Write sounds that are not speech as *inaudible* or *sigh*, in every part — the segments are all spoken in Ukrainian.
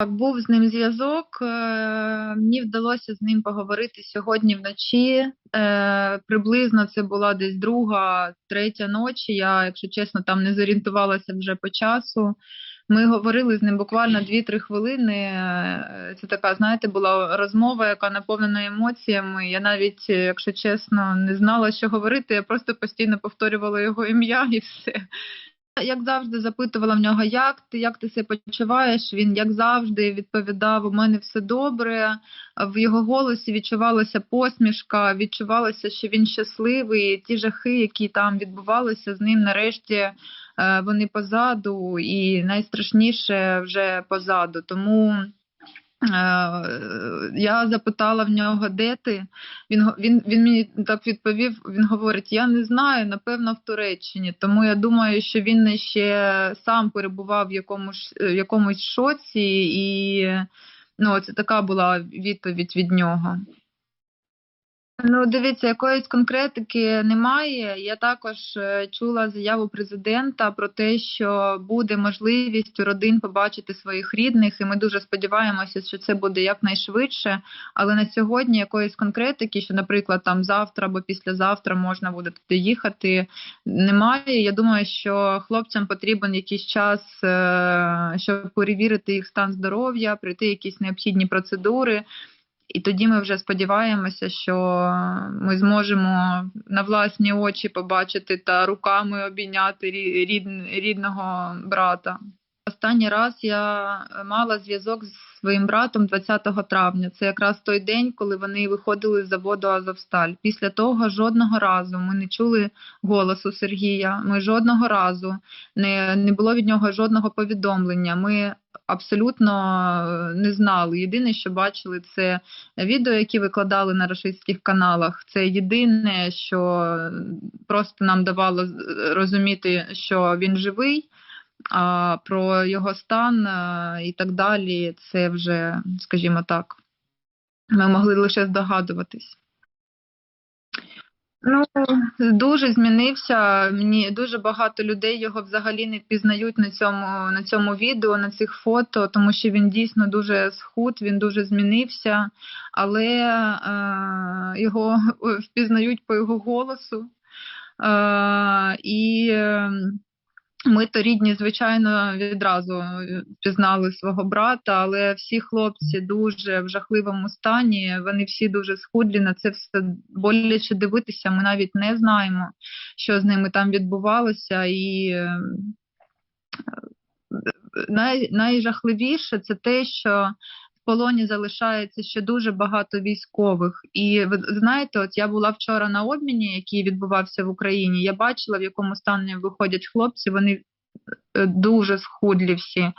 Так, був з ним зв'язок. е, Мені вдалося з ним поговорити сьогодні вночі. Е, Приблизно це була десь друга, третя ночі. Я, якщо чесно, там не зорієнтувалася вже по часу. Ми говорили з ним буквально 2-3 хвилини. Е, Це така, знаєте, була розмова, яка наповнена емоціями. Я навіть, якщо чесно, не знала, що говорити. Я просто постійно повторювала його ім'я і все. Як завжди, запитувала в нього, як ти, як ти себе почуваєш. Він, як завжди, відповідав: у мене все добре. В його голосі відчувалася посмішка, відчувалося, що він щасливий. Ті жахи, які там відбувалися з ним, нарешті е, вони позаду, і найстрашніше вже позаду. Тому я запитала в нього, де ти. Він, він, він мені так відповів: він говорить: Я не знаю, напевно, в Туреччині. Тому я думаю, що він ще сам перебував в якомусь, в якомусь шоці, і ну, це така була відповідь від нього. Ну, дивіться, якоїсь конкретики немає. Я також е, чула заяву президента про те, що буде можливість у родин побачити своїх рідних, і ми дуже сподіваємося, що це буде якнайшвидше. Але на сьогодні якоїсь конкретики, що, наприклад, там завтра або післязавтра можна буде туди їхати, немає. Я думаю, що хлопцям потрібен якийсь час, е, щоб перевірити їх стан здоров'я, пройти якісь необхідні процедури. І тоді ми вже сподіваємося, що ми зможемо на власні очі побачити та руками обійняти рі- рідного брата. Останній раз я мала зв'язок з своїм братом 20 травня. Це якраз той день, коли вони виходили з заводу Азовсталь. Після того жодного разу ми не чули голосу Сергія. Ми жодного разу не, не було від нього жодного повідомлення. Ми абсолютно е, не знали. Єдине, що бачили, це відео, які викладали на рашистських каналах. Це єдине, що просто нам давало з- розуміти, що він живий. А про його стан е, і так далі, це вже, скажімо так, ми могли лише здогадуватись. Ну, дуже змінився. Мені дуже багато людей його взагалі не впізнають на цьому, на цьому відео, на цих фото, тому що він дійсно дуже схуд, він дуже змінився, але е, його *laughs* впізнають по його голосу. Е, і е, ми то рідні, звичайно, відразу впізнали свого брата, але всі хлопці дуже в жахливому стані. Вони всі дуже схудлі. На це все боляче дивитися. Ми навіть не знаємо, що з ними там відбувалося. І е, най, найжахливіше це те, що полоні залишається ще дуже багато військових. І ви знаєте, от я була вчора на обміні, який відбувався в Україні. Я бачила, в якому стані виходять хлопці. Вони е, дуже схудлі всі.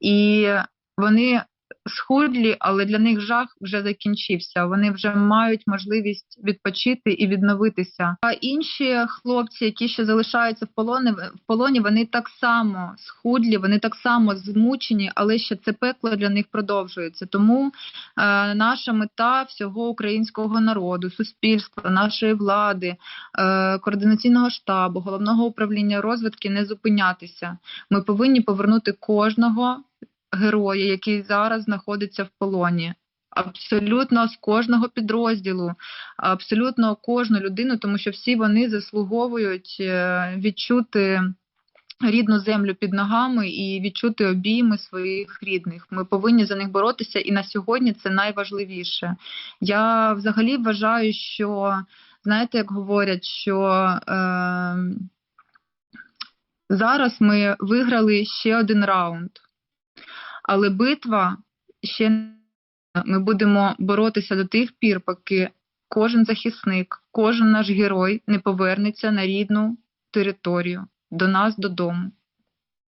І вони схудлі, але для них жах вже закінчився. Вони вже мають можливість відпочити і відновитися. А інші хлопці, які ще залишаються в полоні, в полоні, вони так само схудлі, вони так само змучені, але ще це пекло для них продовжується. Тому е, наша мета всього українського народу, суспільства, нашої влади, е, координаційного штабу, головного управління розвідки не зупинятися. Ми повинні повернути кожного героя, який зараз знаходиться в полоні. Абсолютно з кожного підрозділу, абсолютно кожну людину, тому що всі вони заслуговують е, відчути рідну землю під ногами і відчути обійми своїх рідних. Ми повинні за них боротися, і на сьогодні це найважливіше. Я взагалі вважаю, що знаєте, як говорять, що е, зараз ми виграли ще один раунд. Але битва ще ми будемо боротися до тих пір, поки кожен захисник, кожен наш герой не повернеться на рідну територію до нас додому.